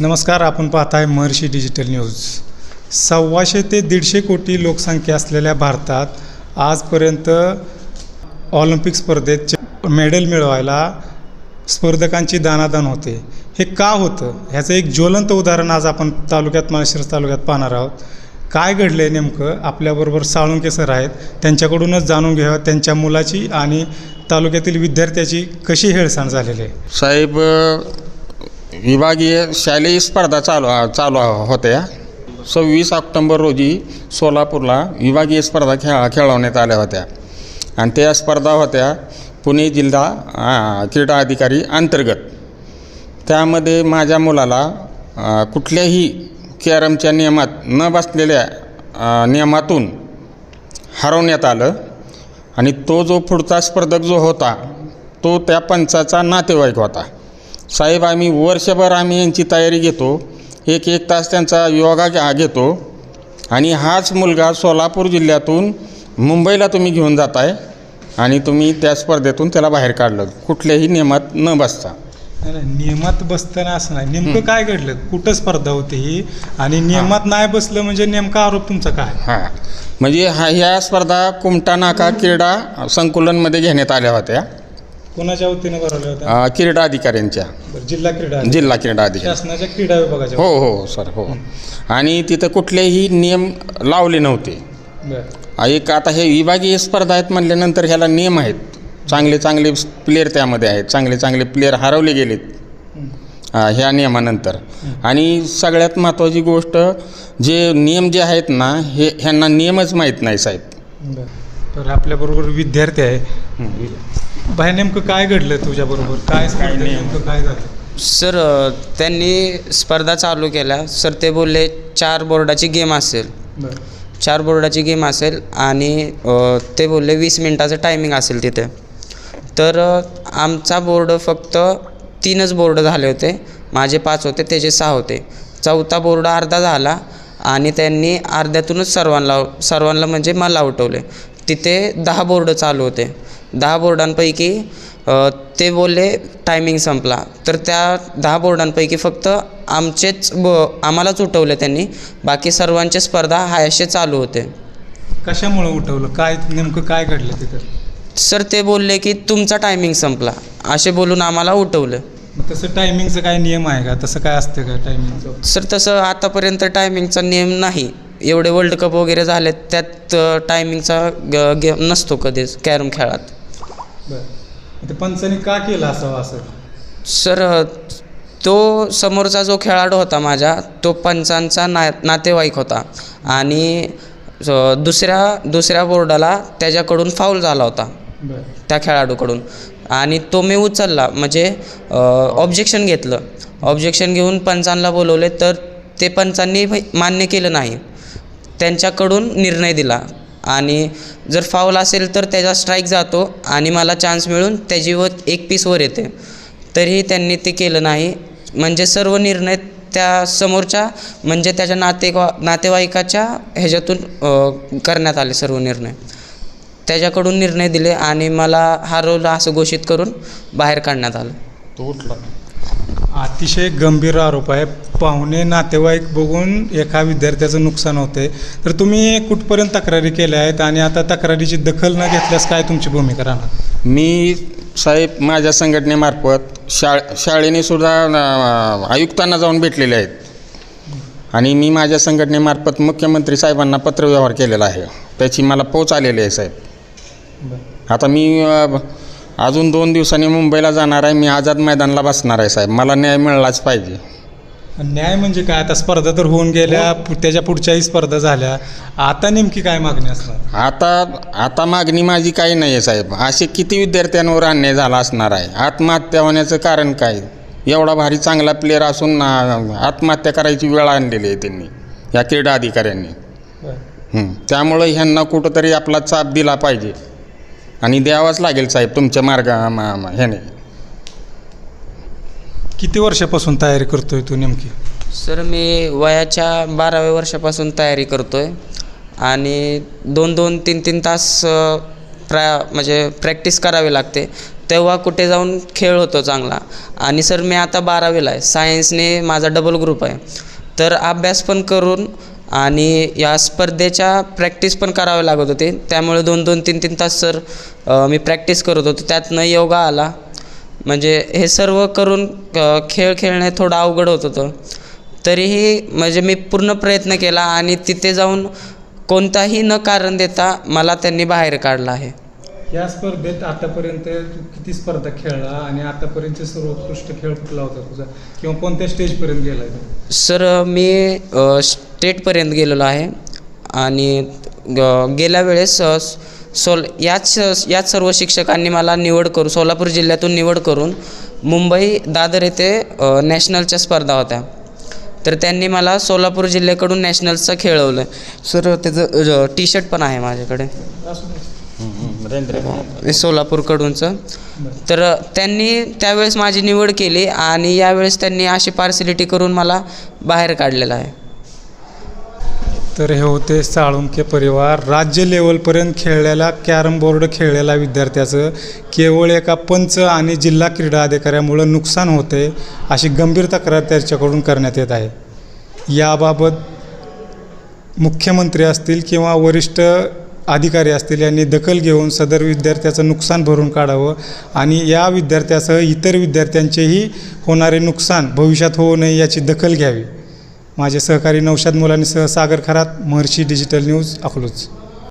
नमस्कार आपण पाहताय महर्षी डिजिटल न्यूज सव्वाशे ते दीडशे कोटी लोकसंख्या असलेल्या भारतात आजपर्यंत ऑलिम्पिक स्पर्धेत मेडल मिळवायला स्पर्धकांची दानादान होते. हे का होतं? ह्याचं एक ज्वलंत उदाहरण आज आपण तालुक्यात माळशिरस तालुक्यात पाहणार आहोत. काय घडलं आहे नेमकं? आपल्याबरोबर साळुंके सर आहेत. त्यांच्याकडूनच जाणून घ्यावं. त्यांच्या मुलाची आणि तालुक्यातील विद्यार्थ्याची कशी हेळसांड झालेली आहे? साहेब विभागीय शालेय स्पर्धा चालू चालू होत्या. सव्वीस ऑक्टोंबर रोजी सोलापूरला विभागीय स्पर्धा खेळ खेळवण्यात आल्या होत्या. आणि त्या स्पर्धा होत्या पुणे जिल्हा क्रीडा अधिकारी अंतर्गत. त्यामध्ये माझ्या मुलाला कुठल्याही कॅरमच्या नियमात न बसलेल्या नियमातून हरवण्यात आलं. आणि तो जो पुढचा स्पर्धक जो होता तो त्या पंचाचा नातेवाईक होता. साहेब आम्ही वर्षभर आम्ही यांची तयारी घेतो. एक एक तास त्यांचा योगा घ्या- घेतो. आणि हाच मुलगा सोलापूर जिल्ह्यातून मुंबईला तुम्ही घेऊन जाताय आणि तुम्ही त्या स्पर्धेतून त्याला बाहेर काढलं. कुठल्याही नियमात न बसता. नियमात बसताना असं नाही. नेमकं काय घडलं? कुठं स्पर्धा होती ही? आणि नियमात नाही बसलं म्हणजे नेमका आरोप तुमचा काय? हां. म्हणजे हा ह्या स्पर्धा कुमटा नाका क्रीडा संकुलनमध्ये घेण्यात आल्या होत्या. कोणाच्या वतीनं भरवल्या होत्या? अ, क्रीडा अधिकाऱ्यांच्या बरं, जिल्हा क्रीडा जिल्हा क्रीडा अधिकारी शासनाच्या क्रीडा विभागाच्या हो हो सर हो. आणि तिथं कुठलेही नियम लावले नव्हते. बरं. एक आता हे विभागीय स्पर्धा आहेत म्हटल्यानंतर ह्याला नियम आहेत. चांगले चांगले प्लेयर त्यामध्ये आहेत. चांगले चांगले प्लेयर हरवले गेलेत. ह्या नियमानंतर. आणि सगळ्यात महत्त्वाची गोष्ट जे नियम जे आहेत ना हे ह्यांना नियमच माहीत नाही साहेब. बरं. तर आपल्याबरोबर विद्यार्थी आहे. बाहेर नेमकं काय घडलं तुझ्याबरोबर काय स्पर्धेत नेमकं काय झालं? सर अ, त्यांनी स्पर्धा चालू केल्या. सर ते बोलले चार बोर्डाची गेम असेल. बरं. चार बोर्डाची गेम असेल आणि अ, ते बोलले वीस मिनटाचं टायमिंग असेल तिथे. तर अ, आमचा बोर्ड फक्त तीनच बोर्ड झाले होते. माझे पाच होते त्याचे सहा होते. चौथा बोर्ड अर्धा झाला आणि त्यांनी अर्ध्यातूनच सर्वांना सर्वांना म्हणजे मला उठवले. तिथे दहा बोर्ड चालू होते. दहा बोर्डांपैकी ते बोलले टायमिंग संपला. तर त्या दहा बोर्डांपैकी फक्त आमचेच ब आम्हालाच उठवले त्यांनी. बाकी सर्वांचे स्पर्धा हा असे चालू होते. कशामुळं उठवलं? काय नेमकं काय घडलं तिथं? सर ते बोलले की तुमचा टायमिंग संपला. असे बोलून आम्हाला उठवलं. तसं टायमिंगचं काय नियम आहे का? तसं काय असतं का टायमिंगचं? सर तसं आतापर्यंत टायमिंगचा नियम नाही. एवढे वर्ल्ड कप वगैरे झाले त्यात टायमिंगचा ग गेम नसतो कधीच कॅरम खेळात. बरं. ते पंचाने का केलं असावं असं? सर तो समोरचा जो खेळाडू होता माझ्या तो पंचांचा ना नातेवाईक होता. आणि दुसऱ्या दुसऱ्या बोर्डाला त्याच्याकडून फाऊल झाला होता. त्या खेळाडूकडून. आणि तो मी उचलला. म्हणजे ऑब्जेक्शन घेतलं. ऑब्जेक्शन घेऊन पंचांना बोलवले तर ते पंचांनी मान्य केलं नाही. त्यांच्याकडून निर्णय दिला. आणि जर फाऊल असेल तर त्याचा स्ट्राईक जातो आणि मला चान्स मिळून त्याची व एक पीसवर येते. तरीही त्यांनी ते केलं नाही. म्हणजे सर्व निर्णय त्या समोरच्या म्हणजे त्याच्या नाते नातेवाईकाच्या ह्याच्यातून करण्यात आले सर्व निर्णय. त्याच्याकडून निर्णय दिले आणि मला हरवलं असं घोषित करून बाहेर काढण्यात आलं. तो उठला. अतिशय गंभीर आरोप आहे. पाहुणे नातेवाईक बघून एका विद्यार्थ्याचं नुकसान होते तर तुम्ही कुठपर्यंत तक्रारी केल्या आहेत आणि आता तक्रारीची दखल न घेतल्यास काय तुमची भूमिका राहणार? मी साहेब माझ्या संघटनेमार्फत शाळ शाळेने सुद्धा आयुक्तांना जाऊन भेटलेले आहेत. आणि मी माझ्या संघटनेमार्फत मुख्यमंत्री साहेबांना पत्रव्यवहार केलेला आहे. त्याची मला पोच आलेली आहे साहेब. आता मी अजून दोन दिवसांनी मुंबईला जाणार आहे. मी आझाद मैदानला बसणार आहे साहेब. मला न्याय मिळालाच पाहिजे. न्याय म्हणजे काय? आता स्पर्धा तर होऊन गेल्या पु- त्याच्या पुढच्याही स्पर्धा झाल्या. आता नेमकी काय मागणी असणार? आता आता मागणी माझी काही नाही आहे साहेब. असे किती विद्यार्थ्यांवर अन्याय झाला असणार आहे? आत्महत्या होण्याचं कारण काय? एवढा भारी चांगला प्लेअर असून आ, आत्महत्या करायची वेळ आणलेली आहे त्यांनी या क्रीडा अधिकाऱ्यांनी. हं. त्यामुळं ह्यांना कुठंतरी आपला चाप दिला पाहिजे. आणि द्यावाच लागेल साहेब तुमच्या मार्गा मा- मा- ह्याने. किती वर्षापासून तयारी करतोय तू नेमकी? सर मी वयाच्या बाराव्या वर्षापासून तयारी करतो आहे आणि दोन दोन तीन तीन तास अ, प्रा म्हणजे प्रॅक्टिस करावी लागते. तेव्हा कुठे जाऊन खेळ होतो चांगला. आणि सर मी आता बारावीला आहे. सायन्सने माझा डबल ग्रुप आहे. तर अभ्यास पण करून आणि या स्पर्धेच्या प्रॅक्टिस पण करावे लागत होते. त्यामुळे दोन दोन तीन तीन तास सर मी प्रॅक्टिस करत होतो. त्यातनं योगा आला. म्हणजे हे सर्व करून खेळ खेळणे थोडं अवघड होत होतं. तरीही म्हणजे मी पूर्ण प्रयत्न केला आणि तिथे जाऊन कोणताही न कारण देता मला त्यांनी बाहेर काढलं आहे. या स्पर्धेत आतापर्यंत तू किती स्पर्धा खेळला आणि आतापर्यंत सर्वोत्कृष्ट खेळ कुठला होता तुझा? किंवा कोणत्या स्टेजपर्यंत गेला सर मी अ, स्टेटपर्यंत गेलेलो आहे. आणि गेल्या वेळेस सोल याच याच सर्व शिक्षकांनी मला निवड करून सोलापूर जिल्ह्यातून निवड करून मुंबई दादर येथे नॅशनलच्या स्पर्धा होत्या. तर त्यांनी मला सोलापूर जिल्ह्याकडून नॅशनलचं खेळवलं. सर त्याचं टी शर्ट पण आहे माझ्याकडे. सोलापूरकडूनचं. तर त्यांनी त्यावेळेस माझी निवड केली आणि यावेळेस त्यांनी अशी पार्सिलिटी करून मला बाहेर काढलेलं आहे. तर हे होते साळुंके परिवार. राज्य लेवलपर्यंत खेळलेला कॅरम बोर्ड खेळलेल्या विद्यार्थ्याचं केवळ एका पंच आणि जिल्हा क्रीडा अधिकाऱ्यामुळं नुकसान होते अशी गंभीर तक्रार त्याच्याकडून करण्यात येत आहे. याबाबत मुख्यमंत्री असतील किंवा वरिष्ठ अधिकारी असतील यांनी दखल घेऊन सदर विद्यार्थ्याचं नुकसान भरून काढावं आणि या विद्यार्थ्यासह इतर विद्यार्थ्यांचेही होणारे नुकसान भविष्यात होऊ नये याची दखल घ्यावी. माझे सहकारी नौशाद मुलांसह सागर खरात महर्षी डिजिटल न्यूज अकलूज.